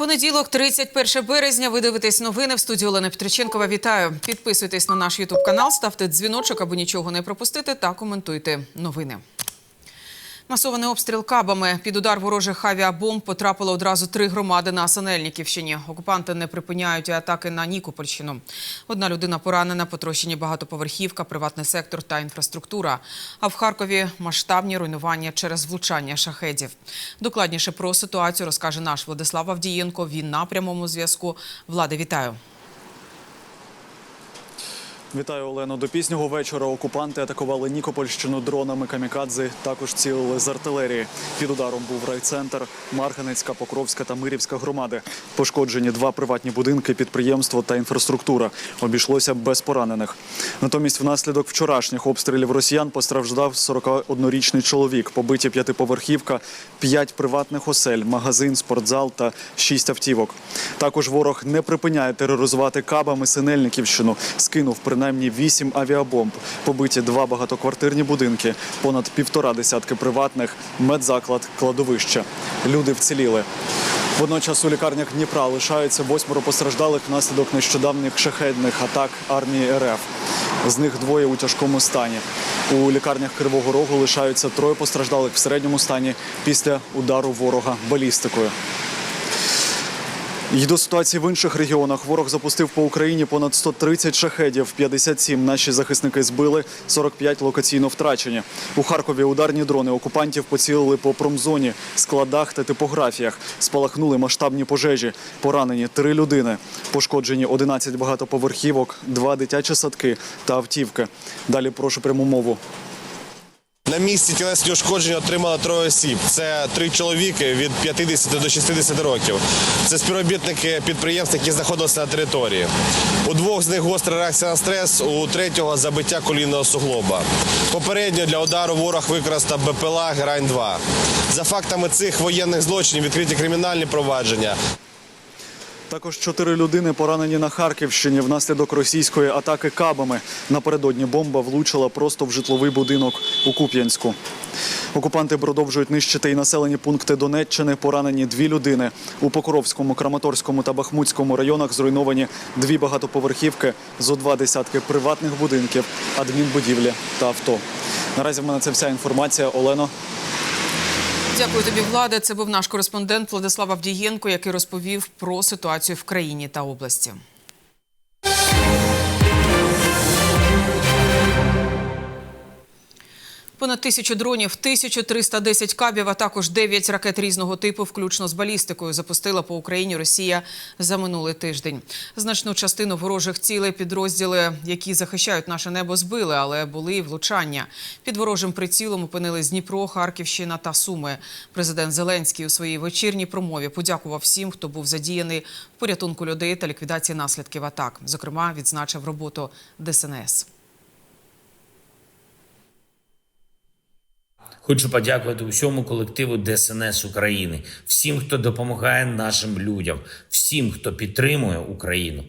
Понеділок, 31 березня. Ви дивитесь новини в студії Олена Петриченкова. Вітаю. Підписуйтесь на наш Ютуб канал, ставте дзвіночок, аби нічого не пропустити, та коментуйте новини. Масований обстріл кабами під удар ворожих авіабомб потрапило одразу три громади на Санельниківщині. Окупанти не припиняють атаки на Нікопольщину. Одна людина поранена, потрощені багатоповерхівка, приватний сектор та інфраструктура. А в Харкові масштабні руйнування через влучання шахедів. Докладніше про ситуацію розкаже наш Владислав Авдієнко. Він на прямому зв'язку. Влади, вітаю. Вітаю Олено. До пізнього вечора окупанти атакували Нікопольщину дронами камікадзе. Також цілили з артилерії. Під ударом був райцентр, Марганецька, Покровська та Мирівська громади. Пошкоджені два приватні будинки, підприємство та інфраструктура. Обійшлося без поранених. Натомість, внаслідок вчорашніх обстрілів росіян постраждав 41-річний чоловік. Побиті п'ятиповерхівка, п'ять приватних осель, магазин, спортзал та шість автівок. Також ворог не припиняє тероризувати кабами Синельниківщину. Скинув принаймні вісім авіабомб. Побиті два багатоквартирні будинки, понад півтора десятки приватних, медзаклад, кладовище. Люди вціліли. Водночас у лікарнях Дніпра лишаються восьмеро постраждалих внаслідок нещодавніх шахедних атак армії РФ. З них двоє у тяжкому стані. У лікарнях Кривого Рогу лишаються троє постраждалих в середньому стані після удару ворога балістикою. І до ситуації в інших регіонах ворог запустив по Україні понад 130 шахедів. 57 наші захисники збили, 45 локаційно втрачені. У Харкові ударні дрони окупантів поцілили по промзоні, складах та типографіях. Спалахнули масштабні пожежі. Поранені три людини. Пошкоджені 11 багатоповерхівок, два дитячі садки та автівки. Далі прошу пряму мову. На місці тілесні ушкодження отримали троє осіб. Це три чоловіки від 50 до 60 років. Це співробітники підприємств, які знаходилися на території. У двох з них гостра реакція на стрес, у третього забиття колінного суглоба. Попередньо для удару ворог використав БПЛА Герань-2. За фактами цих воєнних злочинів відкриті кримінальні провадження. Також чотири людини поранені на Харківщині внаслідок російської атаки кабами. Напередодні бомба влучила просто в житловий будинок у Куп'янську. Окупанти продовжують нищити і населені пункти Донеччини. Поранені дві людини. У Покровському, Краматорському та Бахмутському районах зруйновані дві багатоповерхівки, зо два десятки приватних будинків, адмінбудівлі та авто. Наразі в мене це вся інформація. Олено. Дякую тобі, Влада. Це був наш кореспондент Владислав Авдієнко, який розповів про ситуацію в країні та області. Понад тисячу дронів, 1310 кабів, а також 9 ракет різного типу, включно з балістикою, запустила по Україні Росія за минулий тиждень. Значну частину ворожих цілей підрозділи, які захищають наше небо, збили, але були і влучання. Під ворожим прицілом опинились Дніпро, Харківщина та Суми. Президент Зеленський у своїй вечірній промові подякував всім, хто був задіяний в порятунку людей та ліквідації наслідків атак. Зокрема, відзначив роботу ДСНС. Хочу подякувати усьому колективу ДСНС України, всім, хто допомагає нашим людям, всім, хто підтримує Україну,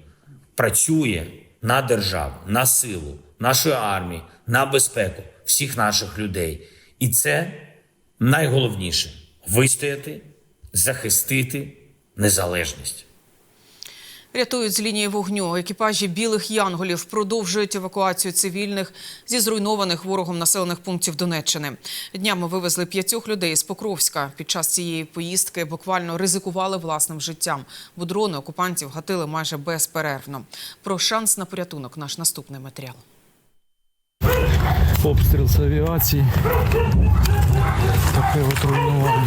працює на державу, на силу, нашої армії, на безпеку всіх наших людей. І це найголовніше вистояти, захистити незалежність. Рятують з лінії вогню. Екіпажі білих янголів продовжують евакуацію цивільних зі зруйнованих ворогом населених пунктів Донеччини. Днями вивезли п'ятьох людей з Покровська. Під час цієї поїздки буквально ризикували власним життям, бо дрони окупантів гатили майже безперервно. Про шанс на порятунок наш наступний матеріал. обстріл з авіації. Таке от.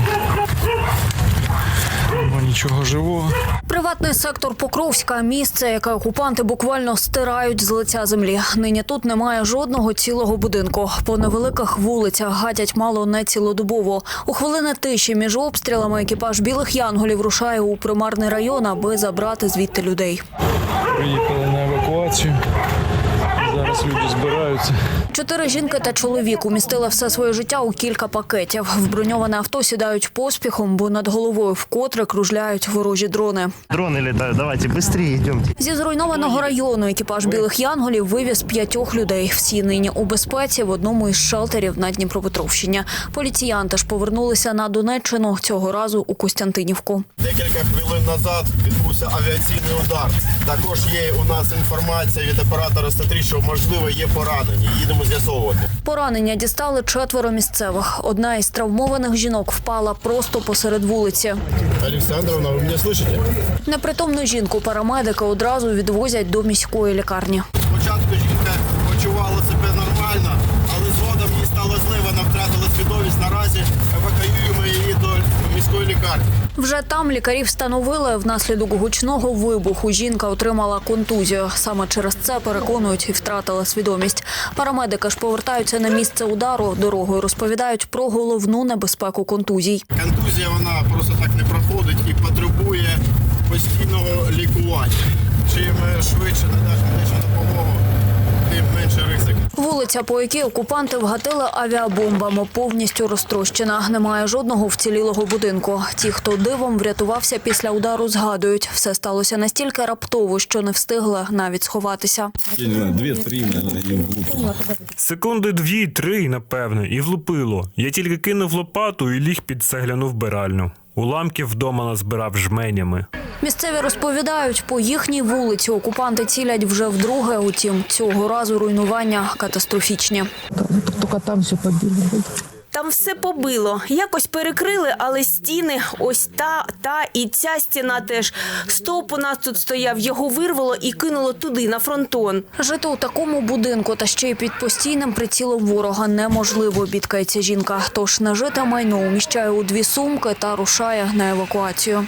Нічого живого. Приватний сектор Покровська місце, яке окупанти буквально стирають з лиця землі. Нині тут немає жодного цілого будинку. По невеликих вулицях гатять мало не цілодобово. У хвилини тиші між обстрілами екіпаж білих янголів рушає у примарний район, аби забрати звідти людей. Приїхали на евакуацію. Зараз люди збираються. Чотири жінки та чоловік умістили все своє життя у кілька пакетів. В броньоване авто сідають поспіхом, бо над головою вкотре кружляють ворожі дрони. Дроны летают, давайте быстрее идемте. Зі зруйнованого району екіпаж білих янголів вивіз п'ятьох людей. Всі нині у безпеці в одному із шелтерів на Дніпропетровщині. Поліціянти ж повернулися на Донеччину цього разу у Костянтинівку. Декілька хвилин назад відбувся авіаційний удар. Також є у нас інформація від оператора С3, що можливо є поранені. Їдемо з'ясовувати. Поранення дістали четверо місцевих. Одна із травмованих жінок впала просто посеред вулиці. Олександровна, ви мене слышите? Непритомну жінку парамедики одразу відвозять до міської лікарні. Вже там лікарі встановили, внаслідок гучного вибуху жінка отримала контузію. Саме через це переконують і втратила свідомість. Парамедики ж повертаються на місце удару. Дорогою розповідають про головну небезпеку контузій. Контузія вона просто так не Вулиця, по якій окупанти вгатили авіабомбами, повністю розтрощена. Немає жодного вцілілого будинку. Ті, хто дивом врятувався після удару, згадують, все сталося настільки раптово, що не встигли навіть сховатися. Я не знаю, две-три, наверное, и влупило. Секунди дві-три, напевне, і влупило. Я тільки кинув лопату і ліг під цегляну вбиральню. Уламків вдома назбирав жменями. Місцеві розповідають, по їхній вулиці окупанти цілять вже вдруге. Утім, цього разу руйнування катастрофічні. Там все побило. Якось перекрили, але стіни, ось та, та і ця стіна теж. Стовп у нас тут стояв, його вирвало і кинуло туди, на фронтон. Жити у такому будинку та ще й під постійним прицілом ворога неможливо, бідкається жінка. Тож нажите майно уміщає у дві сумки та рушає на евакуацію.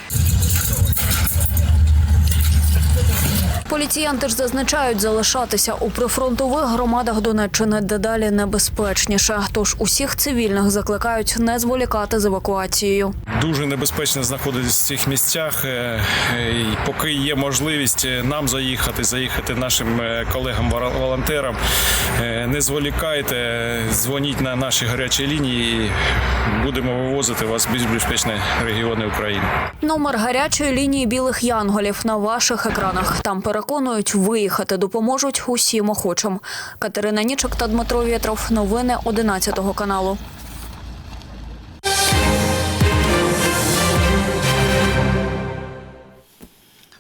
Поліціянти ж зазначають залишатися у прифронтових громадах Донеччини дедалі небезпечніше. Тож усіх цивільних закликають не зволікати з евакуацією. Дуже небезпечно знаходитися в цих місцях. е, е, і Поки є можливість е, нам заїхати, заїхати нашим колегам-волонтерам, е, не зволікайте, дзвоніть на наші гарячі лінії. і Будемо вивозити вас в більш безпечні регіони України. Номер гарячої лінії білих янголів на ваших екранах. Там переконують, виїхати допоможуть усім охочим. Катерина Нічок та Дмитро Вєтров. Новини 11 каналу.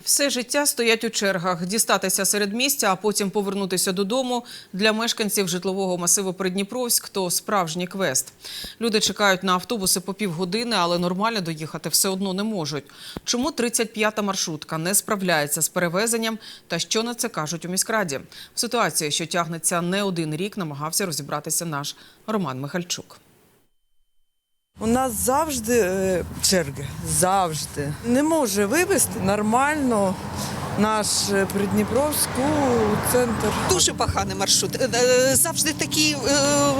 Все життя стоять у чергах. Дістатися серед місця, а потім повернутися додому для мешканців житлового масиву Придніпровськ – то справжній квест. Люди чекають на автобуси по півгодини, але нормально доїхати все одно не можуть. Чому 35-та маршрутка не справляється з перевезенням та що на це кажуть у міськраді? В ситуації, що тягнеться не один рік, намагався розібратися наш Роман Михальчук. У нас завжди е, черги, завжди. Не може вивезти нормально наш е, Придніпровську центр. Дуже поганий маршрут. Е, Завжди такий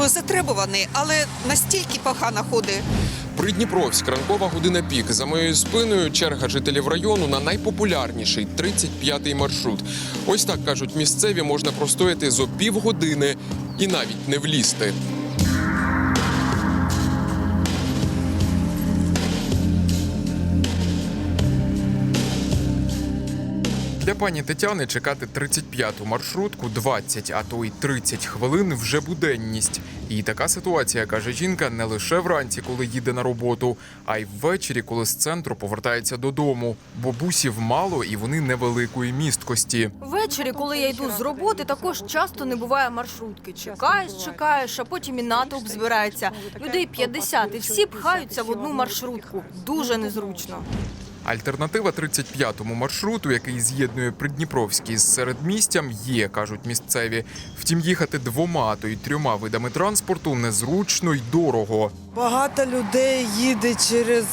затребуваний, але настільки погано ходить. Придніпровськ, ранкова година пік. За моєю спиною черга жителів району на найпопулярніший 35-й маршрут. Ось так кажуть місцеві, можна простояти зо півгодини і навіть не влізти. Пані Тетяни чекати 35-ту маршрутку 20, а то й 30 хвилин вже буденність. І така ситуація, каже жінка, не лише вранці, коли їде на роботу, а й ввечері, коли з центру повертається додому. Бо бусів мало і вони невеликої місткості. Ввечері, коли я йду з роботи, також часто не буває маршрутки. Чекаєш, чекаєш, а потім і натовп збирається. Людей 50, і всі пхаються в одну маршрутку. Дуже незручно. Альтернатива 35-му маршруту, який з'єднує Придніпровський з середмістям, є, кажуть місцеві. Втім, їхати двома, а то й трьома видами транспорту незручно й дорого. Багато людей їде через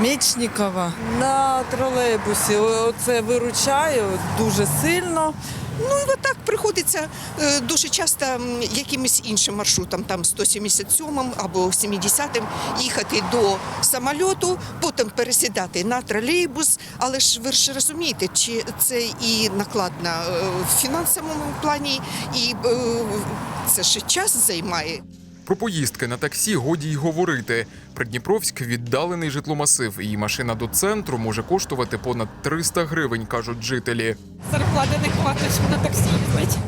Мічнікова на тролейбусі. Оце виручає дуже сильно. Ну і отак приходиться е, дуже часто якимось іншим маршрутом, там 177 або 70-м, їхати до самольоту, потім пересідати на тролейбус. Але ж ви ж розумієте, чи це і накладно е, в фінансовому плані, і е, це ще час займає. Про поїздки на таксі годі й говорити. Придніпровськ віддалений житломасив, і машина до центру може коштувати понад 300 гривень, кажуть жителі. Зарплати не хватить, на таксі їздити.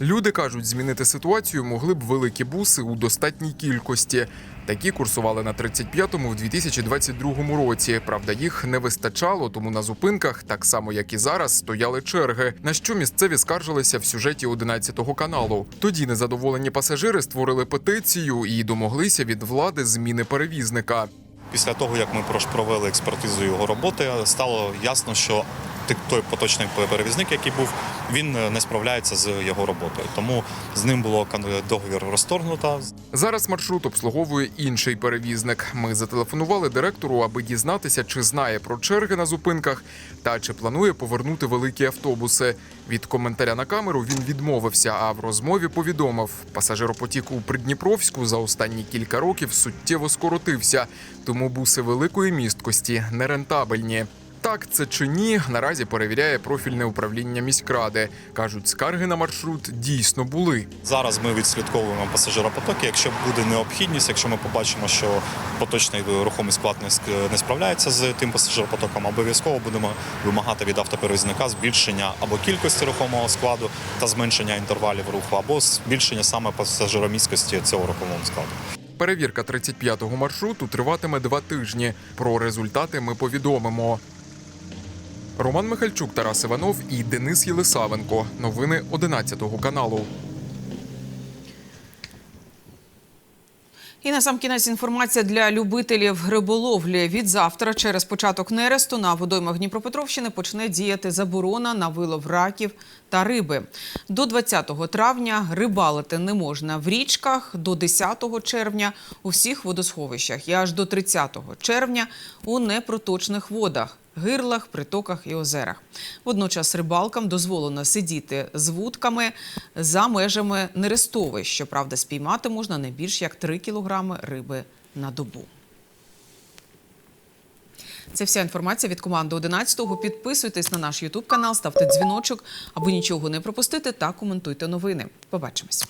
Люди кажуть, змінити ситуацію могли б великі буси у достатній кількості. Такі курсували на 35-му в 2022 році. Правда, їх не вистачало, тому на зупинках, так само як і зараз, стояли черги. На що місцеві скаржилися в сюжеті 11 каналу. Тоді незадоволені пасажири створили петицію і домоглися від влади зміни перевізника. Після того, як ми провели експертизу його роботи, стало ясно, що той поточний перевізник, який був, він е, не справляється з його роботою. Тому з ним було договір розторгнуто. Зараз маршрут обслуговує інший перевізник. Ми зателефонували директору, аби дізнатися, чи знає про черги на зупинках та чи планує повернути великі автобуси. Від коментаря на камеру він відмовився, а в розмові повідомив, пасажиропотік у Придніпровську за останні кілька років суттєво скоротився, тому буси великої місткості нерентабельні. Так це чи ні, наразі перевіряє профільне управління міськради. кажуть, скарги на маршрут дійсно були. Зараз ми відслідковуємо пасажиропотоки. Якщо буде необхідність, якщо ми побачимо, що поточний рухомий склад не справляється з тим пасажиропотоком, обов'язково будемо вимагати від автоперевізника збільшення або кількості рухомого складу та зменшення інтервалів руху, або збільшення саме пасажиромісткості цього рухомого складу. Перевірка 35-го маршруту триватиме два тижні. Про результати ми повідомимо. Роман Михальчук, Тарас Іванов і Денис Єлисавенко. Новини 11 каналу. І на сам кінець інформація для любителів риболовлі. Від завтра, через початок нересту, на водоймах Дніпропетровщини почне діяти заборона на вилов раків та риби. До 20 травня рибалити не можна в річках, до 10 червня у всіх водосховищах і аж до 30 червня у непроточних водах. Гирлах, притоках і озерах. Водночас рибалкам дозволено сидіти з вудками за межами нерестовищ. Щоправда, спіймати можна не більш як 3 кілограми риби на добу. Це вся інформація від команди 11-го. Підписуйтесь на наш Ютуб канал, ставте дзвіночок, аби нічого не пропустити та коментуйте новини. Побачимось.